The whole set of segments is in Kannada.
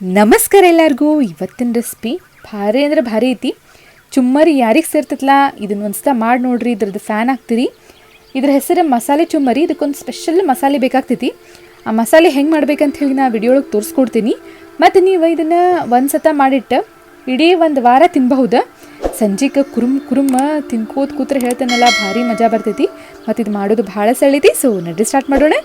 ನಮಸ್ಕಾರ ಎಲ್ಲರಿಗೂ. ಇವತ್ತಿನ ರೆಸಿಪಿ ಭಾರಿ ಅಂದ್ರೆ ಭಾರಿ ಐತಿ. ಚುಮ್ಮರಿ ಯಾರಿಗೆ ಸೇರ್ತೈತಲ್ಲ ಇದನ್ನ ಒಂದ್ಸಲ ಮಾಡಿ ನೋಡ್ರಿ. ಇದ್ರದ್ದು ಫ್ಯಾನ್ ಆಗ್ತೀರಿ ಇದ್ರ ಹೆಸರು ಮಸಾಲೆ ಚುಮ್ಮರಿ. ಇದಕ್ಕೊಂದು ಸ್ಪೆಷಲ್ ಮಸಾಲೆ ಬೇಕಾಗ್ತೈತಿ. ಆ ಮಸಾಲೆ ಹೆಂಗೆ ಮಾಡ್ಬೇಕಂತ ಹೇಳಿ ನಾ ವಿಡಿಯೋ ಒಳಗೆ ತೋರಿಸ್ಕೊಡ್ತೀನಿ. ಮತ್ತು ನೀವು ಇದನ್ನು ಒಂದು ಸತ ಮಾಡಿಟ್ಟು ಇಡೀ ಒಂದು ವಾರ ತಿನ್ಬಹುದು? ಸಂಜೆಗೆ ಕುರುಮ್ ಕುರುಮ್ ತಿನ್ಕೋತ ಕೂತ್ರೆ ಹೇಳ್ತಾನಲ್ಲ, ಭಾರಿ ಮಜಾ ಬರ್ತೈತಿ. ಮತ್ತು ಇದು ಮಾಡೋದು ಭಾಳ ಸಳಿತಿ ಸೊ ನಡ್ರಿ ಸ್ಟಾರ್ಟ್ ಮಾಡೋಣ.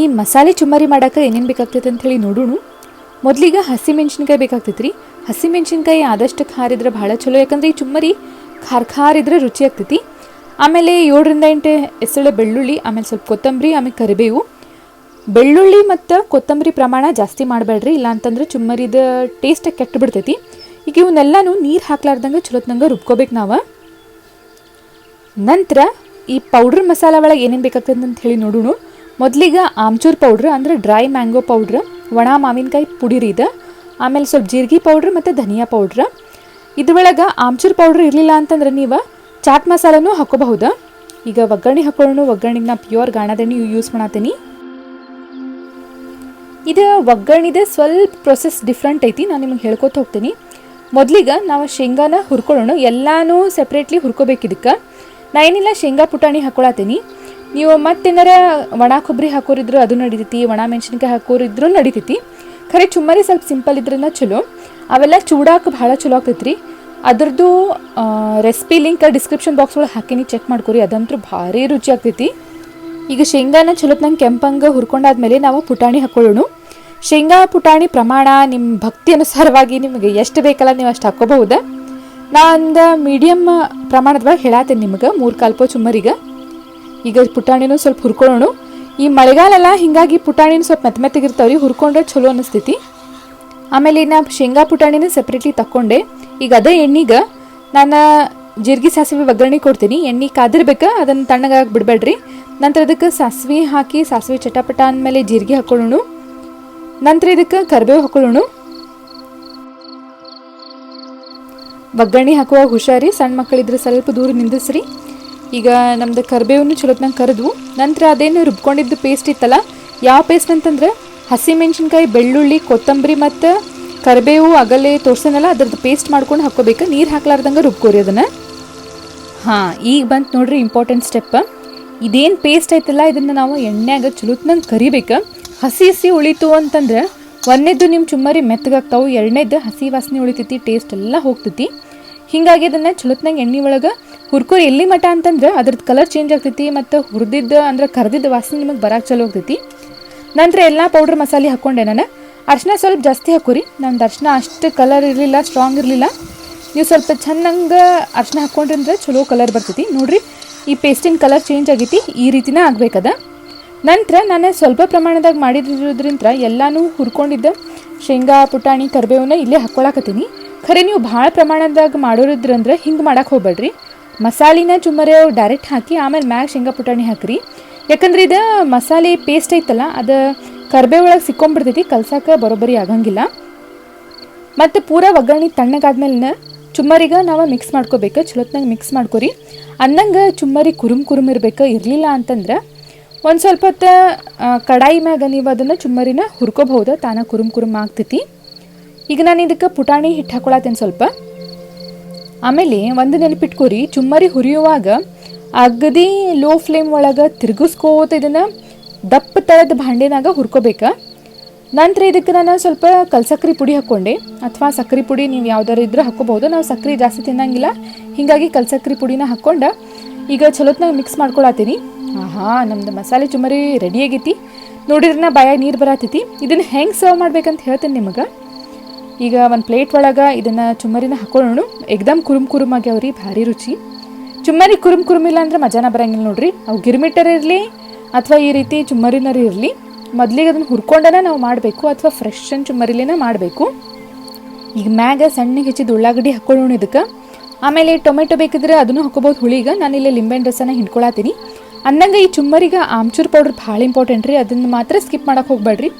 ಈ ಮಸಾಲೆ ಚುಮ್ಮರಿ ಮಾಡಕ್ಕೆ ಏನೇನು ಬೇಕಾಗ್ತೈತೆ ಅಂತ ಹೇಳಿ ನೋಡೋಣ. ಮೊದಲಿಗೆ ಹಸಿಮೆಣ್ಸಿನ್ಕಾಯಿ ಬೇಕಾಗ್ತೈತೆ ರೀ ಹಸಿಮೆಣ್ಸಿನ್ಕಾಯಿ ಆದಷ್ಟು ಖಾರ ಇದ್ರೆ ಭಾಳ ಚಲೋ, ಯಾಕಂದ್ರೆ ಈ ಚುಮ್ಮರಿ ಖಾರ ಖಾರ ಇದ್ರೆ ರುಚಿ ಆಗ್ತೈತಿ. ಆಮೇಲೆ ಏಳರಿಂದ ಎಂಟು ಎಸಳೆ ಬೆಳ್ಳುಳ್ಳಿ, ಆಮೇಲೆ ಸ್ವಲ್ಪ ಕೊತ್ತಂಬರಿ, ಆಮೇಲೆ ಕರಿಬೇವು. ಬೆಳ್ಳುಳ್ಳಿ ಮತ್ತು ಕೊತ್ತಂಬರಿ ಪ್ರಮಾಣ ಜಾಸ್ತಿ ಮಾಡಬೇಡ್ರಿ, ಇಲ್ಲ ಅಂತಂದ್ರೆ ಚುಮ್ಮರಿದ ಟೇಸ್ಟ್ ಕೆಟ್ಟು ಬಿಡ್ತೈತಿ. ಈಗ ಇವನ್ನೆಲ್ಲನೂ ನೀರು ಹಾಕ್ಲಾರ್ದಂಗೆ ಚಲೋತ್ನಂಗೆ ರುಬ್ಕೋಬೇಕು ನಾವು. ನಂತರ ಈ ಪೌಡ್ರ್ ಮಸಾಲ ಒಳಗೆ ಏನೇನು ಬೇಕಾಗ್ತದೆ ಅಂತ ಹೇಳಿ ನೋಡೋಣ. ಮೊದಲಿಗೆ ಆಮ್ಚೂರ್ ಪೌಡ್ರ್ ಅಂದ್ರೆ ಡ್ರೈ ಮ್ಯಾಂಗೋ ಪೌಡ್ರ್ ಒಣ ಮಾವಿನಕಾಯಿ ಇದು, ಆಮೇಲೆ ಸ್ವಲ್ಪ ಜೀರಿಗೆ ಪೌಡ್ರ್ ಮತ್ತು ಧನಿಯಾ ಪೌಡ್ರ್ ಇದ್ರೊಳಗೆ ಆಮ್ಚೂರ್ ಪೌಡ್ರ್ ಇರಲಿಲ್ಲ ಅಂತಂದ್ರೆ ನೀವು ಚಾಟ್ ಮಸಾಲನೂ ಹಾಕೋಬಹುದು. ಈಗ ಒಗ್ಗರಣೆ ಹಾಕೊಳ್ಳೋಣ ಒಗ್ಗರಣೆಗೆ ನಾ ಪ್ಯೂರ್ ಗಾಣದಣ್ಣಿ ಯೂಸ್ ಮಾಡತ್ತೀನಿ ಇದು ಒಗ್ಗರಣೆದ ಸ್ವಲ್ಪ ಪ್ರೊಸೆಸ್ ಡಿಫ್ರೆಂಟ್ ಐತಿ, ನಾನು ನಿಮಗೆ ಹೇಳ್ಕೊತ ಹೋಗ್ತೀನಿ. ಮೊದಲಿಗೆ ನಾವು ಶೇಂಗಾನ ಹುರ್ಕೊಳ್ಳೋಣ, ಎಲ್ಲಾನು ಸೆಪ್ರೇಟ್ಲಿ ಹುರ್ಕೋಬೇಕು ಇದಕ್ಕೆ. ನಾ ಏನಿಲ್ಲ, ಶೇಂಗಾ ಪುಟಾಣಿ ಹಾಕೊಳತ್ತೀನಿ ನೀವು ಮತ್ತೇನಾರ ಒಣ ಕೊಬ್ಬರಿ ಹಾಕೋರಿದ್ರು ಅದು ನಡಿತೈತಿ, ಒಣ ಮೆಣಸಿನ್ಕಾಯಿ ಹಾಕೋರಿದ್ರು ನಡಿತೈತಿ. ಖರೆ ಚುಮ್ಮರಿ ಸ್ವಲ್ಪ ಸಿಂಪಲ್ ಇದ್ರನ್ನ ಚಲೋ. ಅವೆಲ್ಲ ಚೂಡಾಕ ಭಾಳ ಚಲೋ ಆಗ್ತೈತ್ರಿ. ಅದ್ರದ್ದು ರೆಸಿಪಿ ಲಿಂಕ್ ಡಿಸ್ಕ್ರಿಪ್ಷನ್ ಬಾಕ್ಸ್ ಒಳಗೆ ಹಾಕಿನಿ ಚೆಕ್ ಮಾಡ್ಕೊರಿ ಅದಂತೂ ಭಾರಿ ರುಚಿ ಆಗ್ತೈತಿ. ಈಗ ಶೇಂಗಾನ ಚಲೋತ್ನಂಗೆ ಕೆಂಪಂಗೆ ಹುರ್ಕೊಂಡಾದ್ಮೇಲೆ ನಾವು ಪುಟಾಣಿ ಹಾಕೊಳ್ಳೋಣ. ಶೇಂಗಾ, ಪುಟಾಣಿ ಪ್ರಮಾಣ ನಿಮ್ಮ ಭಕ್ತಿ ಅನುಸಾರವಾಗಿ ನಿಮಗೆ ಎಷ್ಟು ಬೇಕಲ್ಲ ನೀವು ಅಷ್ಟು ಹಾಕೋಬಹುದು. ನಾ ಒಂದು ಮೀಡಿಯಮ್ ಪ್ರಮಾಣದೊಳಗೆ ಹೇಳತ್ತೇನೆ ನಿಮ್ಗೆ ಮೂರು ಕಾಲ್ಪೋ ಚುಮ್ಮರಿಗೆ. ಈಗ ಪುಟಾಣಿನೂ ಸ್ವಲ್ಪ ಹುರ್ಕೊಳ್ಳೋಣ. ಈ ಮಳೆಗಾಲಲ್ಲ, ಹಿಂಗಾಗಿ ಪುಟಾಣಿನ ಸ್ವಲ್ಪ ಮೆತ್ತ ಮೆತ್ತಗಿರ್ತಾವ್ರಿ, ಹುರ್ಕೊಂಡ್ರೆ ಚಲೋ ಅನಿಸ್ತೈತಿ. ಆಮೇಲೆ ನಾ ಶೇಂಗಾ ಪುಟಾಣಿನ ಸಪ್ರೇಟ್ಲಿ ತಕ್ಕೊಂಡೆ. ಈಗ ಅದೇ ಎಣ್ಣೆಗೆ ನಾನು ಜೀರಿಗೆ ಸಾಸಿವೆ ಒಗ್ಗರಣೆ ಕೊಡ್ತೀನಿ. ಎಣ್ಣೆ ಕಾದಿರ್ಬೇಕು ಅದನ್ನು ತಣ್ಣಗಾಗಿ ಬಿಡಬೇಡ್ರಿ. ನಂತರ ಅದಕ್ಕೆ ಸಾಸಿವೆ ಹಾಕಿ, ಸಾಸಿವೆ ಚಟಪಟ ಅಂದಮೇಲೆ ಜೀರಿಗೆ ಹಾಕೊಳ್ಳೋಣ. ನಂತರ ಇದಕ್ಕೆ ಕರಿಬೇವು ಹಾಕೊಳ್ಳೋಣ. ಒಗ್ಗರಣೆ ಹಾಕುವಾಗ ಹುಷಾರಿ, ಸಣ್ಣ ಮಕ್ಕಳಿದ್ರೆ ಸ್ವಲ್ಪ ದೂರ ನಿಂದಿಸ್ರಿ. ಈಗ ನಮ್ದು ಕರಿಬೇವನ್ನು ಚಲೋತ್ನಂಗೆ ಕರೆದು ನಂತರ ಅದೇನು ರುಬ್ಕೊಂಡಿದ್ದು ಪೇಸ್ಟ್ ಇತ್ತಲ್ಲ, ಯಾವ ಪೇಸ್ಟ್ ಅಂತಂದ್ರೆ ಹಸಿಮೆಣ್ಸಿನ್ಕಾಯಿ ಬೆಳ್ಳುಳ್ಳಿ, ಕೊತ್ತಂಬರಿ ಮತ್ತು ಕರಿಬೇವು, ಅಗಲೆ ತೋರ್ಸನಲ್ಲ, ಅದ್ರದ್ದು ಪೇಸ್ಟ್ ಮಾಡ್ಕೊಂಡು ಹಾಕೋಬೇಕು ನೀರು ಹಾಕ್ಲಾರ್ದಂಗೆ ರುಬ್ಕೋರಿ ಅದನ್ನು. ಹಾಂ, ಈಗ ಬಂತು ನೋಡ್ರಿ ಇಂಪಾರ್ಟೆಂಟ್ ಸ್ಟೆಪ್ ಇದೇನು ಪೇಸ್ಟ್ ಐತಲ್ಲ ಇದನ್ನು ನಾವು ಎಣ್ಣೆಯಾಗ ಚಲೋತ್ನಂಗೆ ಕರಿಬೇಕು. ಹಸಿ ಹಸಿ ಉಳಿತು ಅಂತಂದ್ರೆ ಒಂದನೇದು ನಿಮ್ಮ ಚುಮ್ಮರಿ ಮೆತ್ತಗಾಗ್ತಾವು ಎರಡನೇದು ಹಸಿ ವಾಸನೆ ಉಳಿತೈತಿ ಟೇಸ್ಟ್ ಎಲ್ಲ ಹೋಗ್ತೈತಿ. ಹೀಗಾಗಿ ಅದನ್ನು ಚಲೋತ್ನಾಗ ಎಣ್ಣೆ ಒಳಗೆ ಹುರ್ಕೋರಿ ಎಲ್ಲಿ ಮಟ ಅಂತಂದ್ರೆ ಅದ್ರದ್ದು ಕಲರ್ ಚೇಂಜ್ ಆಗ್ತೈತಿ ಮತ್ತು ಹುರಿದಿದ್ದು ಅಂದ್ರೆ ಕರೆದಿದ್ದ ವಾಸನೆ ನಿಮಗೆ ಬರಕ್ಕೆ ಚಲೋ ಆಗ್ತೈತಿ. ನಂತರ ಎಲ್ಲ ಪೌಡ್ರ್ ಮಸಾಲೆ ಹಾಕ್ಕೊಂಡೆ ನಾನು. ಅರ್ಶಿನ ಸ್ವಲ್ಪ ಜಾಸ್ತಿ ಹಾಕೋರಿ. ನಂದು ಅರ್ಶಿನ ಅಷ್ಟು ಕಲರ್ ಇರಲಿಲ್ಲ ಸ್ಟ್ರಾಂಗ್ ಇರಲಿಲ್ಲ. ನೀವು ಸ್ವಲ್ಪ ಚೆನ್ನಾಗಿ ಅರ್ಶಿನ ಹಾಕ್ಕೊಂಡ್ರಿ ಅಂದ್ರೆ ಚಲೋ ಕಲರ್ ಬರ್ತೈತಿ. ನೋಡಿರಿ, ಈ ಪೇಸ್ಟಿನ ಕಲರ್ ಚೇಂಜ್ ಆಗೈತಿ. ಈ ರೀತಿನೇ ಆಗಬೇಕದ. ನಂತರ ನಾನು ಸ್ವಲ್ಪ ಪ್ರಮಾಣದಾಗ ಮಾಡಿದ್ರಿಂದ ಎಲ್ಲನೂ ಹುರ್ಕೊಂಡಿದ್ದ ಶೇಂಗಾ, ಪುಟಾಣಿ, ಕರಿಬೇವನ್ನ ಇಲ್ಲೇ ಹಾಕ್ಕೊಳಕತ್ತೀನಿ ಖರೆ, ನೀವು ಭಾಳ ಪ್ರಮಾಣದಾಗ ಮಾಡೋರಿದ್ರಂದ್ರೆ ಹಿಂಗೆ ಮಾಡೋಕೆ ಹೋಗ್ಬೇಡ್ರಿ. ಮಸಾಲಿನ ಚುಮ್ಮರೆ ಡೈರೆಕ್ಟ್ ಹಾಕಿ ಆಮೇಲೆ ಮ್ಯಾಗ ಶೇಂಗಾ ಪುಟಾಣಿ ಹಾಕ್ರಿ. ಯಾಕಂದ್ರೆ ಇದು ಮಸಾಲೆ ಪೇಸ್ಟ್ ಐತಲ್ಲ, ಅದು ಕರ್ಬೇವು ಒಳಗೆ ಸಿಕ್ಕೊಂಡ್ಬಿಡ್ತೈತಿ ಕಲ್ಸಕ್ಕೆ ಬರೋಬ್ಬರಿ ಆಗಂಗಿಲ್ಲ. ಮತ್ತು ಪೂರ ಒಗ್ಗರಣೆ ತಣ್ಣಗಾದ್ಮೇಲೆ ಚುಮ್ಮರಿಗೆ ನಾವು ಮಿಕ್ಸ್ ಮಾಡ್ಕೋಬೇಕು, ಚಲೋತ್ನಾಗ ಮಿಕ್ಸ್ ಮಾಡ್ಕೊರಿ. ಅನ್ನಂಗೆ ಚುಮ್ಮರಿ ಕುರುಮ್ ಕುರುಮ್ ಇರಬೇಕು, ಇರಲಿಲ್ಲ ಅಂತಂದ್ರೆ ಒಂದು ಸ್ವಲ್ಪ ಹೊತ್ತು ಕಡಾಯಿ ಮ್ಯಾಗ ನೀವು ಅದನ್ನು ಚುಮ್ಮರಿನ ಹುರ್ಕೋಬಹುದು, ತಾನ ಕುರುಮ್ ಕುರುಮ್ ಆಗ್ತೈತಿ. ಈಗ ನಾನು ಇದಕ್ಕೆ ಪುಟಾಣಿ ಹಿಟ್ಟು ಹಾಕೊಳತ್ತೇನೆ ಸ್ವಲ್ಪ. ಆಮೇಲೆ ಒಂದು ನೆನಪಿಟ್ಕೋರಿ, ಚುಮ್ಮರಿ ಹುರಿಯುವಾಗ ಅಗದಿ ಲೋ ಫ್ಲೇಮ್ ಒಳಗೆ ತಿರುಗಿಸ್ಕೋತ ಇದನ್ನು ದಪ್ಪ ತಳದ ಭಾಂಡೆನಾಗ ಹುರ್ಕೋಬೇಕು. ನಂತರ ಇದಕ್ಕೆ ನಾನು ಸ್ವಲ್ಪ ಕಲ್ಸಕ್ರಿ ಪುಡಿ ಹಾಕ್ಕೊಂಡೆ. ಅಥವಾ ಸಕ್ಕರೆ ಪುಡಿ ನೀವು ಯಾವ್ದಾರು ಇದ್ರೆ ಹಾಕ್ಕೋಬಹುದು. ನಾವು ಸಕ್ಕರೆ ಜಾಸ್ತಿ ತಿನ್ನಂಗಿಲ್ಲ. ಹೀಗಾಗಿ ಕಲ್ಸಕ್ರಿ ಪುಡಿನ ಹಾಕ್ಕೊಂಡು ಈಗ ಚಲೋತ್ನಾಗ ಮಿಕ್ಸ್ ಮಾಡ್ಕೊಳತ್ತೀನಿ ಆಹಾ, ನಮ್ದು ಮಸಾಲೆ ಚುಮ್ಮರಿ ರೆಡಿ ಆಗೈತಿ. ನೋಡಿದ್ರೆ ನಾ ಬಾಯಾಗ ನೀರು ಬರತೈತಿ. ಇದನ್ನು ಹೆಂಗೆ ಸರ್ವ್ ಮಾಡ್ಬೇಕಂತ ಹೇಳ್ತೀನಿ ನಿಮಗೆ. ಈಗ ಒಂದು ಪ್ಲೇಟ್ ಒಳಗೆ ಇದನ್ನು ಚುಮ್ಮರಿನ ಹಾಕೊಳ್ಳೋಣ ಎಕ್ದಮ್ ಕುರುಮ್ ಕುರುಮ್ ಆಗ್ಯಾವ್ರಿ ಭಾರಿ ರುಚಿ. ಚುಮ್ಮರಿ ಕುರುಮ್ ಕುರುಮ್ ಇಲ್ಲ ಅಂದ್ರೆ ಮಜಾನ ಬರಂಗಿಲ್ಲ ನೋಡ್ರಿ. ಅವು ಗಿರ್ಮಿಟರ್ ಇರಲಿ ಅಥವಾ ಈ ರೀತಿ ಚುಮ್ಮರಿನರ್ ಇರಲಿ, ಮೊದಲಿಗೆ ಅದನ್ನು ಹುರ್ಕೊಂಡನ ನಾವು ಮಾಡಬೇಕು ಅಥವಾ ಫ್ರೆಶ್ ಅನ್ ಚುಮ್ಮರಿಲಿನ ಮಾಡಬೇಕು. ಈಗ ಮ್ಯಾಗ ಸಣ್ಣಗೆ ಹೆಚ್ಚಿದ ಉಳ್ಳಾಗಡ್ಡಿ ಹಾಕೊಳ್ಳೋಣ ಇದಕ್ಕೆ. ಆಮೇಲೆ ಟೊಮೆಟೊ ಬೇಕಿದ್ರೆ ಅದನ್ನು ಹಾಕೋಬೋದು ಹುಳಿಗೆ ಇಲ್ಲಿ ಲಿಂಬೆಹಣ್ಣು ರಸನ ಹಿಂಡ್ಕೊಳತ್ತೀನಿ. ಅನ್ನಂಗೆ ಈ ಚುಮ್ಮರಿಗೆ ಆಮ್ಚೂರ್ ಪೌಡ್ರ್ ಭಾಳ ಇಂಪಾರ್ಟೆಂಟ್ ರೀ. ಅದನ್ನು ಮಾತ್ರ ಸ್ಕಿಪ್ ಮಾಡೋಕೆ ಹೋಗ್ಬೇಡ್ರಿ.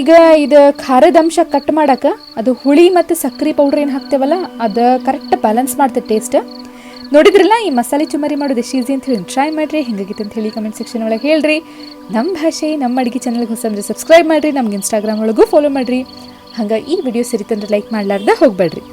ಈಗ ಇದು ಖಾರದ ಅಂಶ ಕಟ್ ಮಾಡಕ್ಕೆ ಅದು ಹುಳಿ ಮತ್ತು ಸಕ್ಕರೆ ಪೌಡ್ರ್ ಏನು ಹಾಕ್ತೇವಲ್ಲ, ಅದು ಕರೆಕ್ಟ್ ಬ್ಯಾಲೆನ್ಸ್ ಮಾಡ್ತದೆ ಟೇಸ್ಟ್ ನೋಡಿದ್ರಲ್ಲ ಈ ಮಸಾಲೆ ಚುಮರಿ ಮಾಡೋದು ಎಷ್ಟು ಈಸಿ ಅಂತ ಹೇಳಿ ಟ್ರೈ ಮಾಡಿರಿ ಹೆಂಗಾಗಿತ್ತು ಅಂತ ಹೇಳಿ ಕಮೆಂಟ್ ಸೆಕ್ಷನ್ ಒಳಗೆ ಹೇಳ್ರಿ. ನಮ್ಮ ಭಾಷೆ ನಮ್ಮ ಅಡುಗೆ ಚಾನಲ್ಗೆ ಹೊಸ ಅಂದರೆ ಸಬ್ಸ್ಕ್ರೈಬ್ ಮಾಡಿರಿ, ನಮ್ಗೆ ಇನ್ಸ್ಟಾಗ್ರಾಮ್ ಒಳಗೂ ಫಾಲೋ ಮಾಡಿರಿ. ಹಂಗೆ ಈ ವಿಡಿಯೋ ಸರಿತಂದ್ರೆ ಲೈಕ್ ಮಾಡ್ಲಾರ್ದ ಹೋಗ್ಬೇಡ್ರಿ